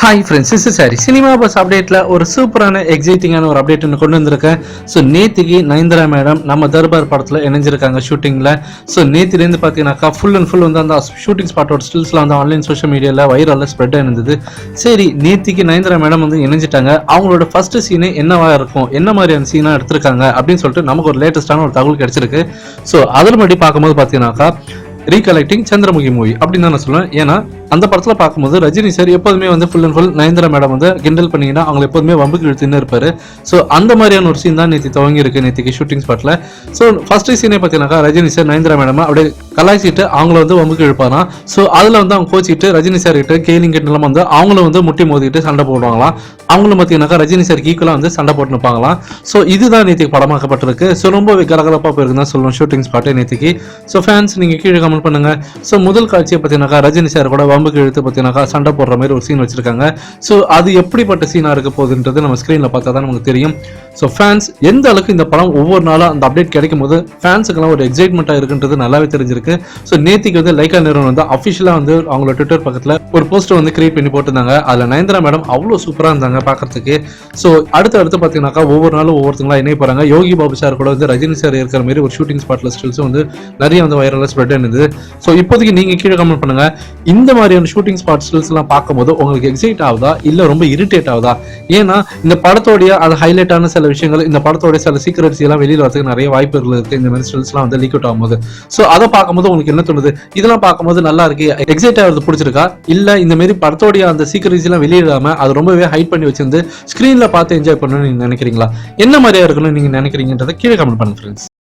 Hi friends is சாரி cinema bus அப்டேட்டில் ஒரு சூப்பரான எக்ஸைட்டிங்கான ஒரு அப்டேட் ஒன்று கொண்டு வந்திருக்கேன். ஸோ நேத்திக்கு நயன்தரா மேடம் நம்ம தர்பார் படத்தில் இணைஞ்சிருக்காங்க ஷூட்டிங்கில் ஸோ நேத்திலேருந்து பார்த்தீங்கன்னாக்கா ஃபுல் அண்ட் ஃபுல் வந்து அந்த ஷூட்டிங் ஸ்பாட்டோட ஸ்டில்ஸ்லாம் வந்து ஆன்லைன் சோஷியல் மீடியாவில் வைரலில் ஸ்ப்ரெட் ஆயிருந்தது. சரி நேத்திக்கு நயன்தரா மேடம் வந்து இணைஞ்சிட்டாங்க. அவங்களோட ஃபர்ஸ்ட் சீனு என்னவாக இருக்கும்? என்ன மாதிரியான சீனாக எடுத்திருக்காங்க? அப்படின்னு சொல்லிட்டு நமக்கு ஒரு லேட்டஸ்ட்டான ஒரு தகவல் கிடச்சிருக்கு. ஸோ அதில் பார்க்கும்போது பார்த்தீங்கன்னாக்கா ரீகலெக்டிங் சந்திரமுகி மூவி அப்படின்னு தான் நான் சொல்லுவேன். ஏன்னா அந்த படத்துல பார்க்கும்போது ரஜினி சார் எப்போதுமே வந்து full and full Nayanthara madam வந்து கிண்டல் பண்ணீங்கன்னா அவங்க எப்போதுமே வம்புக்கு இழுத்துன்னு இருப்பாரு. ஸோ அந்த மாதிரியான ஒரு சீன் தான் நேற்று துவங்கி இருக்கு நேற்றுக்கு ஷூட்டிங் ஸ்பாட்ல ஸோ ஃபர்ஸ்ட் சீனே பார்த்தீங்கன்னாக்கா ரஜினி சார் நயன்தரா மேடம் அப்படியே கலாய்ச்சிட்டு அவங்கள வந்து வம்புக்கு இழுப்பாராம் ஸோ அதில் வந்து அவங்க கோச்சிட்டு ரஜினி சார் கிட்ட கேலிங் கிட்டலாம் வந்து அவங்களும் வந்து முட்டி மோதிட்டு சண்டை போடுவாங்களாம். அவங்களும் பார்த்தீங்கன்னாக்கா ரஜினி சார் ஈக்குவலாக வந்து சண்டை போட்டு நிற்பாங்களாம் ஸோ இதுதான் நேற்றுக்கு படமாக்கப்பட்டிருக்கு. ஸோ ரொம்ப கலகலப்பாக போயிருக்கு தான் சொல்லுவோம் ஷூட்டிங் ஸ்பாட்டு நேற்றுக்கு ஸோ ஃபேன்ஸ் நீங்கள் கீழே கமெண்ட் பண்ணுங்க. ஸோ முதல் காட்சியை பார்த்தீங்கன்னாக்கா ரஜினி சார் கூட வம்புக்கு இழுத்து பார்த்தீங்கன்னாக்கா சண்டை போடுற மாதிரி ஒரு சீன் வச்சிருக்காங்க. ஸோ அது எப்படிப்பட்ட சீனாக இருக்க போகுதுன்றது நம்ம ஸ்க்ரீனில் பார்த்தா தான் நமக்கு தெரியும். ஸோ ஃபேன்ஸ் எந்த அளவுக்கு இந்த படம் ஒவ்வொரு நாளும் அந்த அப்டேட் கிடைக்கும் போது ஃபேன்ஸுக்கெல்லாம் ஒரு எக்ஸைட்மெண்ட்டாக இருக்குன்றது நல்லாவே தெரிஞ்சிருக்கு. ஸோ நேத்திக்கு வந்து லைக்கா நிறுவனம் வந்து அஃபிஷியலாக வந்து அவங்களோட ட்விட்டர் பக்கத்தில் ஒரு போஸ்டர் வந்து கிரியேட் பண்ணி போட்டிருந்தாங்க. அதில் நயன்தரா மேடம் அவ்வளோ சூப்பராக இருந்தாங்க பார்க்கறதுக்கு ஸோ அடுத்து அடுத்து பார்த்தீங்கன்னாக்கா ஒவ்வொரு நாளும் ஒவ்வொருத்தங்களா இணைய போகிறாங்க யோகி பாபு சார் கூட வந்து ரஜினி சார் இருக்கிற மாதிரி ஒரு ஷூட்டிங் ஸ்பாட்ல ஸ்டில்ஸும் வந்து நிறைய வந்து வைரலாக ஸ்ப்ரெட் ஆனது ஸோ இப்போதைக்கு நீங்கள் கீழே கமெண்ட் பண்ணுங்க. இந்த மாதிரியான ஷூட்டிங் ஸ்பாட் ஸ்டில்ஸ்லாம் பார்க்கும்போது உங்களுக்கு எக்ஸைட் ஆகுதா? இல்லை ரொம்ப இரிட்டேட் ஆகுதா? ஏன்னா இந்த படத்தோடைய அது ஹைலைட்டான சில விஷயங்கள் இந்த படத்தோட சில சீக்கிரட்ஸ் எல்லாம் வெளியில் வரதுக்கு நிறைய வாய்ப்புகள் இருக்கு இந்த மாதிரி ஸ்டில்ஸ்லாம் வந்து லீக் அவுட் ஆகும்போது. ஸோ அதை பார்க்கும்போது உங்களுக்கு என்ன தோணுது? இதெல்லாம் பார்க்கும்போது நல்லா இருக்கு. எக்ஸைட் ஆகிறது பிடிச்சிருக்கா? இல்லை இந்த மாதிரி படத்தோடைய அந்த சீக்கிரட்ஸ் எல்லாம் வெளியிடாம அது ரொம்பவே ஹைட் பண்ணி வச்சிருந்து ஸ்க்ரீனில் பார்த்து என்ஜாய் பண்ணணும்னு நீங்க நினைக்கிறீங்களா? என்ன மாதிரியா இருக்கணும்னு நீங்க நினைக்கிறீங்கன்றதை கீழே கமெண்ட் பண்ணுங்க ஃப்ரெண்ட்ஸ்